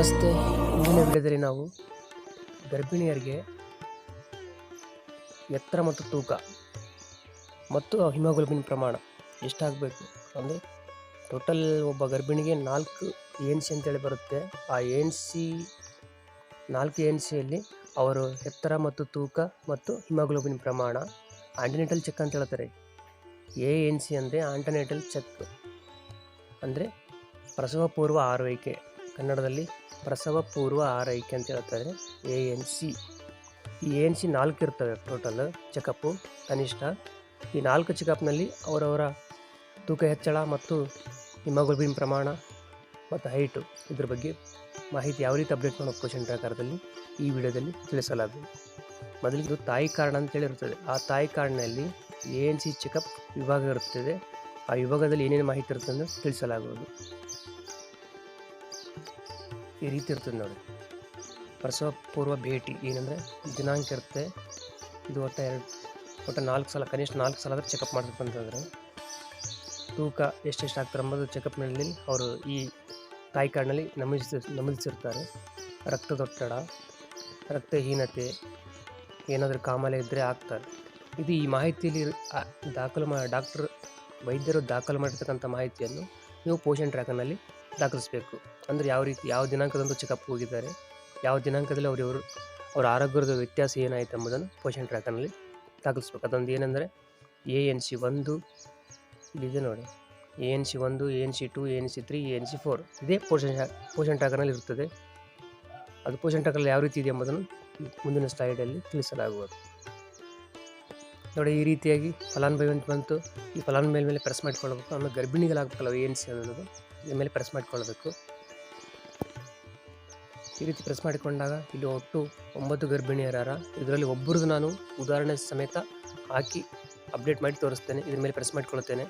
ನಮಸ್ತೆ. ಇಂದಿನ ವಿಡಿಯೋದಲ್ಲಿ ನಾವು ಗರ್ಭಿಣಿಯರಿಗೆ ಎತ್ತರ ಮತ್ತು ತೂಕ ಮತ್ತು ಹಿಮೋಗ್ಲೋಬಿನ್ ಪ್ರಮಾಣ ಎಷ್ಟಾಗಬೇಕು ಅಂದರೆ ಟೋಟಲ್ ಒಬ್ಬ ಗರ್ಭಿಣಿಗೆ ನಾಲ್ಕು ಎನ್ ಸಿ ಅಂತೇಳಿ ಬರುತ್ತೆ. ಆ ಎನ್ ಸಿ ನಾಲ್ಕು ಎನ್ ಸಿಯಲ್ಲಿ ಅವರು ಎತ್ತರ ಮತ್ತು ತೂಕ ಮತ್ತು ಹಿಮೋಗ್ಲೋಬಿನ್ ಪ್ರಮಾಣ ಆಂಟಿನೇಟಲ್ ಚೆಕ್ ಅಂತ ಹೇಳ್ತಾರೆ. ಎ ಎನ್ ಸಿ ಅಂದರೆ ಆಂಟನೆಟಲ್ ಚೆಕ್ ಅಂದರೆ ಪ್ರಸವ ಪೂರ್ವ ಆರೈಕೆ. ಕನ್ನಡದಲ್ಲಿ ಪ್ರಸವ ಪೂರ್ವ ಆರೈಕೆ ಅಂತ ಹೇಳ್ತಾರೆ. A N C. ಈ ಎ ಎನ್ ಸಿ ನಾಲ್ಕು ಇರ್ತವೆ ಟೋಟಲ್ ಚೆಕಪ್ಪು, ಕನಿಷ್ಠ. ಈ ನಾಲ್ಕು ಚೆಕಪ್ನಲ್ಲಿ ಅವರವರ ತೂಕ ಹೆಚ್ಚಳ ಮತ್ತು ಹಿಮೋಗ್ಲೋಬಿನ್ ಪ್ರಮಾಣ ಮತ್ತು ಹೈಟು ಇದ್ರ ಬಗ್ಗೆ ಮಾಹಿತಿ ಯಾವ ರೀತಿ ಅಪ್ಡೇಟ್ ಮಾಡೋ ಕ್ವಶನ್ ಪ್ರಕಾರದಲ್ಲಿ ಈ ವಿಡಿಯೋದಲ್ಲಿ ತಿಳಿಸಲಾಗುವುದು. ಮೊದಲಿಗೆ ತಾಯಿ ಕಾರ್ಡ್ ಅಂತೇಳಿ ಇರ್ತದೆ ಆ ತಾಯಿ ಕಾರ್ಡ್ನಲ್ಲಿ ಎ ಎನ್ ಸಿ ಚೆಕಪ್ ವಿಭಾಗ ಇರುತ್ತದೆ. ಆ ವಿಭಾಗದಲ್ಲಿ ಏನೇನು ಮಾಹಿತಿ ಇರುತ್ತೆ ತಿಳಿಸಲಾಗುವುದು. ಈ ರೀತಿ ಇರ್ತದೆ ನೋಡಿ. ಪ್ರಸವ ಪೂರ್ವ ಭೇಟಿ ಏನಂದರೆ ದಿನಾಂಕ ಇರುತ್ತೆ. ಇದು ಒಟ್ಟು ಎರಡು, ಒಟ್ಟು ನಾಲ್ಕು ಸಲ, ಕನಿಷ್ಠ ನಾಲ್ಕು ಸಲ ಆದರೆ ಚೆಕಪ್ ಮಾಡಬೇಕು ಅಂತಂದರೆ ತೂಕ ಎಷ್ಟೆಷ್ಟು ಆಗ್ತಾರೆ ಎಂಬುದು ಚೆಕಪ್ನಲ್ಲಿ ಅವರು ಈ ತಾಯಿ ಕಾರ್ಡ್ನಲ್ಲಿ ನಮೂದಿಸಿ, ನಮೂದಿಸಿರ್ತಾರೆ. ರಕ್ತದೊತ್ತಡ, ರಕ್ತಹೀನತೆ, ಏನಾದರೂ ಕಾಮಾಲೆ ಇದ್ದರೆ ಆಗ್ತಾರೆ. ಇದು ಈ ಮಾಹಿತಿಯಲ್ಲಿ ದಾಖಲು ಮಾ, ಡಾಕ್ಟ್ರ್, ವೈದ್ಯರು ದಾಖಲು ಮಾಡಿರ್ತಕ್ಕಂಥ ಮಾಹಿತಿಯನ್ನು ನೀವು ಪೋಷನ್ ಟ್ರ್ಯಾಕರ್ನಲ್ಲಿ ದಾಖಲಿಸಬೇಕು. ಅಂದರೆ ಯಾವ ರೀತಿ, ಯಾವ ದಿನಾಂಕದಂದು ಚೆಕಪ್ ಹೋಗಿದ್ದಾರೆ, ಯಾವ ದಿನಾಂಕದಲ್ಲಿ ಅವರು ಇವರು ಅವರ ಆರೋಗ್ಯದ ವ್ಯತ್ಯಾಸ ಏನಾಯಿತು ಎಂಬುದನ್ನು ಪೋಷನ್ ಟ್ರ್ಯಾಕರ್ನಲ್ಲಿ ದಾಖಲಿಸ್ಬೇಕು. ಅದೊಂದು ಏನೆಂದರೆ, ಎ ಎನ್ ಸಿ ಒಂದು ಇಲ್ಲಿದೆ ನೋಡಿ, ಎ ಎನ್ ಸಿ ಒಂದು, A N C two, A N C three, A N C four, ಇದೇ ಪೋಷನ್ ಪೋಷನ್ ಟ್ರ್ಯಾಕರ್ನಲ್ಲಿ ಇರುತ್ತದೆ ಅದು ಪೋಷನ್ ಟ್ರ್ಯಾಕರ್ನಲ್ಲಿ ಯಾವ ರೀತಿ ಇದೆ ಎಂಬುದನ್ನು ಮುಂದಿನ ಸ್ಲೈಡಲ್ಲಿ ತಿಳಿಸಲಾಗುವುದು. ನೋಡಿ, ಈ ರೀತಿಯಾಗಿ ಫಲಾನುಭವಿ ಅಂತ ಬಂತು. ಈ ಫಲಾನುಭವಿ ಮೇಲೆ ಪ್ರೆಸ್ ಮಾಡಿಕೊಳ್ಬೇಕು ಆಮೇಲೆ ಗರ್ಭಿಣಿಗಳಾಗಬೇಕಲ್ಲ ಎ ಎನ್ ಸಿ ಅನ್ನೋದು. ಇದ್ರ ಮೇಲೆ ಪ್ರೆಸ್ ಮಾಡಿಕೊಳ್ಳಬೇಕು ಈ ರೀತಿ ಪ್ರೆಸ್ ಮಾಡಿಕೊಂಡಾಗ ಇಲ್ಲಿ ಒಟ್ಟು ಒಂಬತ್ತು ಗರ್ಭಿಣಿಯರಾರ ಇದರಲ್ಲಿ ಒಬ್ಬರದ್ದು ನಾನು ಉದಾಹರಣೆ ಸಮೇತ ಹಾಕಿ ಅಪ್ಡೇಟ್ ಮಾಡಿ ತೋರಿಸ್ತೇನೆ, ಇದ್ರ ಮೇಲೆ ಪ್ರೆಸ್ ಮಾಡಿಕೊಳ್ಳುತ್ತೇನೆ.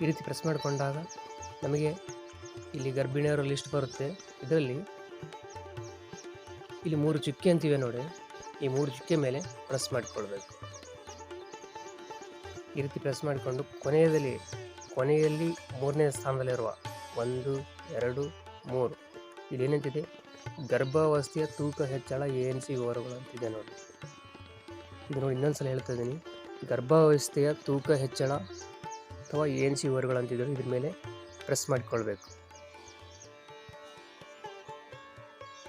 ಈ ರೀತಿ ಪ್ರೆಸ್ ಮಾಡಿಕೊಂಡಾಗ ನಮಗೆ ಇಲ್ಲಿ ಗರ್ಭಿಣಿಯರ ಲಿಸ್ಟ್ ಬರುತ್ತೆ. ಇದರಲ್ಲಿ ಇಲ್ಲಿ ಮೂರು ಚುಕ್ಕೆ ಅಂತೀವಿ ನೋಡಿ. ಈ ಮೂರು ಚುಕ್ಕೆ ಮೇಲೆ ಪ್ರೆಸ್ ಮಾಡಿಕೊಳ್ಬೇಕು. ಈ ರೀತಿ ಪ್ರೆಸ್ ಮಾಡಿಕೊಂಡು ಕೊನೆಯದಲ್ಲಿ ಕೊನೆಯಲ್ಲಿ ಮೂರನೇ ಸ್ಥಾನದಲ್ಲಿರುವ ಒಂದು, ಎರಡು, ಮೂರು. ಇದೇನಂತಿದೆ ಗರ್ಭಾವಸ್ಥೆಯ ತೂಕ ಹೆಚ್ಚಳ ಎ ಎನ್ ಸಿ ವಿವರಗಳು ಅಂತಿದೆ ನೋಡಿ. ಇದು ನೋಡಿ ಇನ್ನೊಂದು ಸಲ ಹೇಳ್ತಾ ಇದ್ದೀನಿ. ಗರ್ಭಾವಸ್ಥೆಯ ತೂಕ ಹೆಚ್ಚಳ ಅಥವಾ ಎ ಎನ್ ಸಿ ವಿವರಗಳು ಅಂತಿದ್ರು ಇದ್ರ ಮೇಲೆ ಪ್ರೆಸ್ ಮಾಡಿಕೊಳ್ಬೇಕು.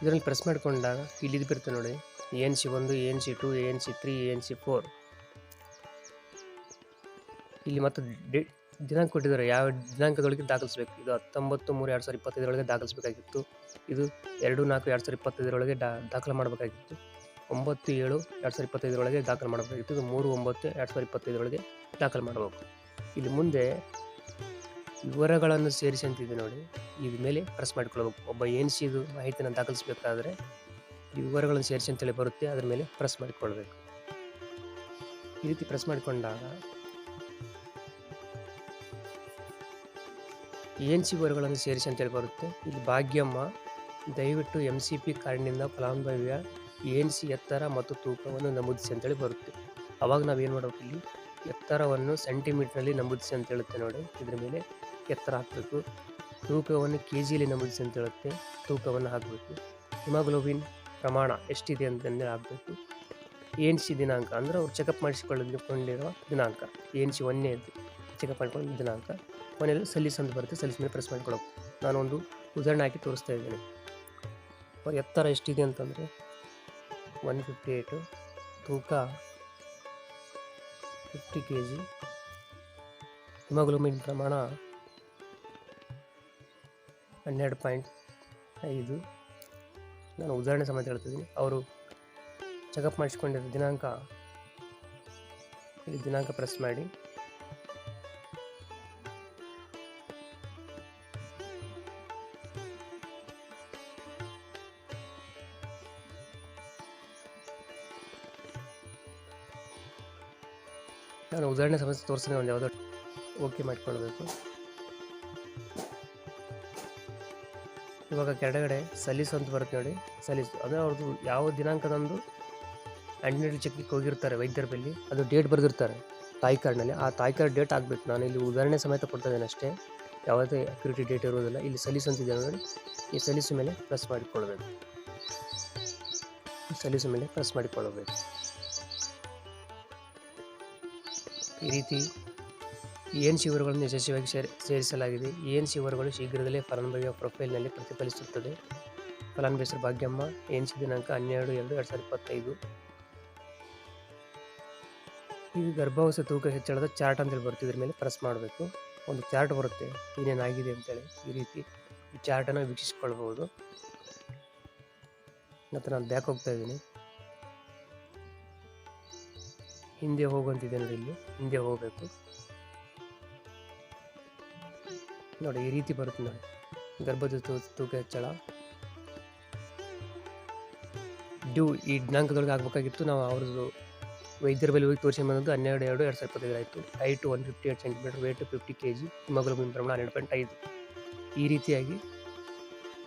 ಇದರಲ್ಲಿ ಪ್ರೆಸ್ ಮಾಡಿಕೊಂಡಾಗ ಇಲ್ಲಿದ್ದು ಬಿಡ್ತೀವಿ ನೋಡಿ. ಎ ಎನ್ ಸಿ ಒಂದು, A N C two, A N C three, A N C four. ಇಲ್ಲಿ ಮತ್ತು ದಿನಾಂಕ ಕೊಟ್ಟಿದ್ದಾರೆ. ಯಾವ ದಿನಾಂಕದೊಳಗೆ ದಾಖಲಿಸಬೇಕು? ಇದು ಹತ್ತೊಂಬತ್ತು ಮೂರು ಎರಡು ಸಾವಿರದ ಇಪ್ಪತ್ತೈದರೊಳಗೆ ದಾಖಲಿಸಬೇಕಾಗಿತ್ತು. ಇದು ಎರಡು ನಾಲ್ಕು ಎರಡು ಸಾವಿರದ ಇಪ್ಪತ್ತೈದರೊಳಗೆ ಡಾ, ದಾಖಲು ಮಾಡಬೇಕಾಗಿತ್ತು. ಒಂಬತ್ತು ಏಳು ಎರಡು ಸಾವಿರದ ಇಪ್ಪತ್ತೈದರೊಳಗೆ ದಾಖಲು ಮಾಡಬೇಕಾಗಿತ್ತು. ಇದು ಮೂರು ಒಂಬತ್ತು ಎರಡು ಸಾವಿರದ ಇಪ್ಪತ್ತೈದರೊಳಗೆ ದಾಖಲು ಮಾಡಬೇಕು. ಇಲ್ಲಿ ಮುಂದೆ ವಿವರಗಳನ್ನು ಸೇರಿಸಿ ಅಂತಿದೆ ನೋಡಿ. ಇದ್ರ ಮೇಲೆ ಪ್ರೆಸ್ ಮಾಡಿಕೊಳ್ಬೇಕು ಒಬ್ಬ ಎನ್ ಸಿದು ಮಾಹಿತಿಯನ್ನು ದಾಖಲಿಸಬೇಕಾದ್ರೆ ವಿವರಗಳನ್ನು ಸೇರಿಸಿ ಅಂತೇಳಿ ಬರುತ್ತೆ. ಅದರ ಮೇಲೆ ಪ್ರೆಸ್ ಮಾಡಿಕೊಳ್ಬೇಕು ಈ ರೀತಿ ಪ್ರೆಸ್ ಮಾಡಿಕೊಂಡಾಗ ಎನ್ ಸಿ ವಿವರಗಳನ್ನು ಸೇರಿಸಿ ಅಂತೇಳಿ ಬರುತ್ತೆ. ಇಲ್ಲಿ ಭಾಗ್ಯಮ್ಮ, ದಯವಿಟ್ಟು ಎಂ ಸಿ ಪಿ ಕಾರ್ಡ್ನಿಂದ ಫಲಾನುಭವಿಯ ಎನ್ ಸಿ ಎತ್ತರ ಮತ್ತು ತೂಕವನ್ನು ನಮೂದಿಸಿ ಅಂತೇಳಿ ಬರುತ್ತೆ. ಅವಾಗ ನಾವೇನು ಮಾಡಬೇಕು ಇಲ್ಲಿ? ಎತ್ತರವನ್ನು ಸೆಂಟಿಮೀಟ್ರಲ್ಲಿ ನಮೂದಿಸಿ ಅಂತ ಹೇಳುತ್ತೆ ನೋಡಿ. ಇದ್ರ ಮೇಲೆ ಎತ್ತರ ಹಾಕಬೇಕು. ತೂಕವನ್ನು ಕೆ ಜಿಯಲ್ಲಿ ನಮೂದಿಸಿ ಅಂತ ಹೇಳುತ್ತೆ. ತೂಕವನ್ನು ಹಾಕಬೇಕು. ಹಿಮಾಗ್ಲೋಬಿನ್ ಪ್ರಮಾಣ ಎಷ್ಟಿದೆ ಅಂತಂದೇಳಿ ಹಾಕಬೇಕು. ಎನ್ ಸಿ ದಿನಾಂಕ ಅಂದರೆ ಅವ್ರು ಚೆಕಪ್ ಮಾಡಿಸಿಕೊಳ್ಳಿಕೊಂಡಿರೋ ದಿನಾಂಕ. ಎ ಎನ್ ಸಿ ಒಂದನೇದು. ಚೆಕಪ್ ಮಾಡ್ಕೊಂಡು ದಿನಾಂಕ. ಕೊನೆಯಲ್ಲಿ ಸಲ್ಲಿಸ್ ಅಂತ ಬರುತ್ತೆ ಸಲ್ಲಿಸ್ ಮೇಲೆ ಪ್ರೆಸ್ ಮಾಡ್ಕೊಳ್ಳೋಕೆ. ನಾನು ಒಂದು ಉದಾಹರಣೆ ಹಾಕಿ ತೋರಿಸ್ತಾ ಇದ್ದೀನಿ. ಎತ್ತರ ಎಷ್ಟಿದೆ ಅಂತಂದರೆ ಒನ್ ಫಿಫ್ಟಿ ಏಯ್ಟು ತೂಕ ಫಿಫ್ಟಿ ಕೆ ಜಿ ಹಿಮೋಗ್ಲೋಬಿನ್ ಪ್ರಮಾಣ ಹನ್ನೆರಡು ಪಾಯಿಂಟ್ ಐದು. ನಾನು ಉದಾಹರಣೆ ಸಮೇತ ಹೇಳ್ತಿದ್ದೀನಿ ಅವರು ಚೆಕಪ್ ಮಾಡಿಸ್ಕೊಂಡಿರೋ ದಿನಾಂಕ ಇಲ್ಲಿ ದಿನಾಂಕ ಪ್ರೆಸ್ ಮಾಡಿ. ನಾನು ಉದಾಹರಣೆ ಸಮಸ್ಯೆ ತೋರಿಸ್ತೀನಿ ಒಂದು ಯಾವುದೋ ಓಕೆ ಮಾಡಿಕೊಳ್ಬೇಕು. ಇವಾಗ ಕೆಳಗಡೆ ಸಲೀಸು ಅಂತ ಬರುತ್ತೆ ನೋಡಿ, ಸಲೀಸು. ಅಂದರೆ ಅವ್ರದ್ದು ಯಾವ ದಿನಾಂಕದಂದು ಆ್ಯಂಟಿನೇಟಲ್ ಚೆಕ್ಗೆ ಹೋಗಿರ್ತಾರೆ ವೈದ್ಯರ ಬಳಿ, ಅದು ಡೇಟ್ ಬರೆದಿರ್ತಾರೆ ತಾಯಿ ಕಾರ್ಡ್ನಲ್ಲಿ. ಆ ತಾಯಿ ಕಾರ್ಡ್ ಡೇಟ್ ಆಗಬೇಕು. ನಾನು ಇಲ್ಲಿ ಉದಾಹರಣೆ ಸಮೇತ ಕೊಡ್ತಾ ಇದ್ದೇನೆ ಅಷ್ಟೇ. ಯಾವುದೇ ಅಕ್ಯುರಿಟಿ ಡೇಟ್ ಇರೋದಿಲ್ಲ. ಇಲ್ಲಿ ಸಲೀಸು ಅಂತಿದೆ ನೋಡಿ. ಈ ಸಲೀಸು ಮೇಲೆ ಪ್ರೆಸ್ ಮಾಡಿಕೊಳ್ಬೇಕು. ಸಲೀಸು ಮೇಲೆ ಪ್ರೆಸ್ ಮಾಡಿಕೊಳ್ಳಬೇಕು ಈ ರೀತಿ ಏನ್ ಶಿವರುಗಳನ್ನು ಯಶಸ್ವಿಯಾಗಿ ಸೇರಿ ಸೇರಿಸಲಾಗಿದೆ, ಏನ್ ಶಿವರುಗಳು ಶೀಘ್ರದಲ್ಲೇ ಫಲಾನುಭವಿಯ ಪ್ರೊಫೈಲ್ನಲ್ಲಿ ಪ್ರತಿಫಲಿಸುತ್ತದೆ. ಫಲಾನುಭವಿ ಹೆಸರು ಭಾಗ್ಯಮ್ಮ ಏನ್ಸಿ ದಿನಾಂಕ ಹನ್ನೆರಡು ಎರಡು ಎರಡು ಸಾವಿರದ ಇಪ್ಪತ್ತೈದು. ಇದು ಗರ್ಭಾವಸ್ಥೆ ತೂಕ ಹೆಚ್ಚಳದ ಚಾರ್ಟ್ ಅಂತೇಳಿ ಬರ್ತಿದ್ರ ಮೇಲೆ ಪ್ರೆಸ್ ಮಾಡಬೇಕು. ಒಂದು ಚಾರ್ಟ್ ಬರುತ್ತೆ, ಏನೇನಾಗಿದೆ ಅಂತೇಳಿ ಈ ರೀತಿ ಈ ಚಾರ್ಟನ್ನು ವೀಕ್ಷಿಸ್ಕೊಳ್ಬೋದು. ಮತ್ತು ನಾನು ಬ್ಯಾಕ್ ಹೋಗ್ತಾ ಇದ್ದೀನಿ. ಹಿಂದೆ ಹೋಗುವಂತಿದೆ ನೋಡಿ ಇಲ್ಲಿ. ಹಿಂದೆ ಹೋಗಬೇಕು. ನೋಡಿ, ಈ ರೀತಿ ಬರುತ್ತೆ ನೋಡಿ. ಗರ್ಭದ ತೂಕ ಹೆಚ್ಚಳ. ಡ್ಯೂ ಈ ದಿನಾಂಕದೊಳಗೆ ಆಗಬೇಕಾಗಿತ್ತು. ನಾವು ಅವ್ರದ್ದು ವೈದ್ಯರ ಬಳಿ ಹೋಗಿ ತೋರಿಸಿ ಬಂದದ್ದು ಹನ್ನೆರಡು, ಎರಡು ಎರಡು ಸಾವಿರದ ಇಪ್ಪತ್ತೈದು ಆಯಿತು. Height one fifty eight centimetre weight fifty K G haemoglobin ಪ್ರಮಾಣ ಹನ್ನೆರಡು ಪಾಯಿಂಟ್ ಐದು. ಈ ರೀತಿಯಾಗಿ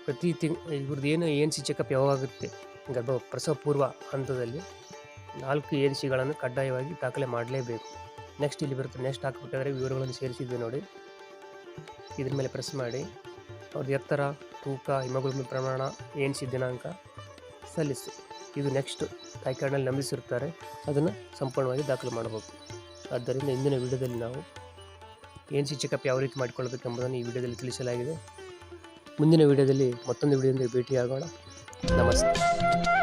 ಪ್ರತಿ ತಿಂಗ್, ಇವ್ರದ್ದು ಏನು ಏನು ಸಿ ಚೆಕಪ್ ಯಾವಾಗುತ್ತೆ ಗರ್ಭ ಪ್ರಸವ ಪೂರ್ವ ಹಂತದಲ್ಲಿ ನಾಲ್ಕು ಏನ್ ಸಿಗಳನ್ನು ಕಡ್ಡಾಯವಾಗಿ ದಾಖಲೆ ಮಾಡಲೇಬೇಕು. ನೆಕ್ಸ್ಟ್ ಇಲ್ಲಿ ಬರುತ್ತೆ. ನೆಕ್ಸ್ಟ್ ಹಾಕಬೇಕಾದ್ರೆ ವಿವರಗಳನ್ನು ಸೇರಿಸಿದ್ವಿ ನೋಡಿ. ಇದ್ರ ಮೇಲೆ ಪ್ರೆಸ್ ಮಾಡಿ. ಅವ್ರದ್ದು ಎತ್ತರ, ತೂಕ ಹಿಮೋಗ್ಲೋಬಿನ್ ಪ್ರಮಾಣ ಏನ್ ಸಿ ದಿನಾಂಕ ಸಲ್ಲಿಸಿ. ಇದು ನೆಕ್ಸ್ಟ್ ಕಾರ್ಡ್ನಲ್ಲಿ ನಂಬಿಸಿರ್ತಾರೆ. ಅದನ್ನು ಸಂಪೂರ್ಣವಾಗಿ ದಾಖಲು ಮಾಡಬೇಕು. ಆದ್ದರಿಂದ ಇಂದಿನ ವಿಡಿಯೋದಲ್ಲಿ ನಾವು ಎನ್ ಸಿ ಚೆಕಪ್ ಯಾವ ರೀತಿ ಮಾಡಿಕೊಳ್ಳಬೇಕೆಂಬುದನ್ನು ಈ ವಿಡಿಯೋದಲ್ಲಿ ತಿಳಿಸಲಾಗಿದೆ. ಮುಂದಿನ ವಿಡಿಯೋದಲ್ಲಿ ಮತ್ತೊಂದು ವಿಡಿಯೋದಿಂದ ಭೇಟಿಯಾಗೋಣ. ನಮಸ್ತೆ.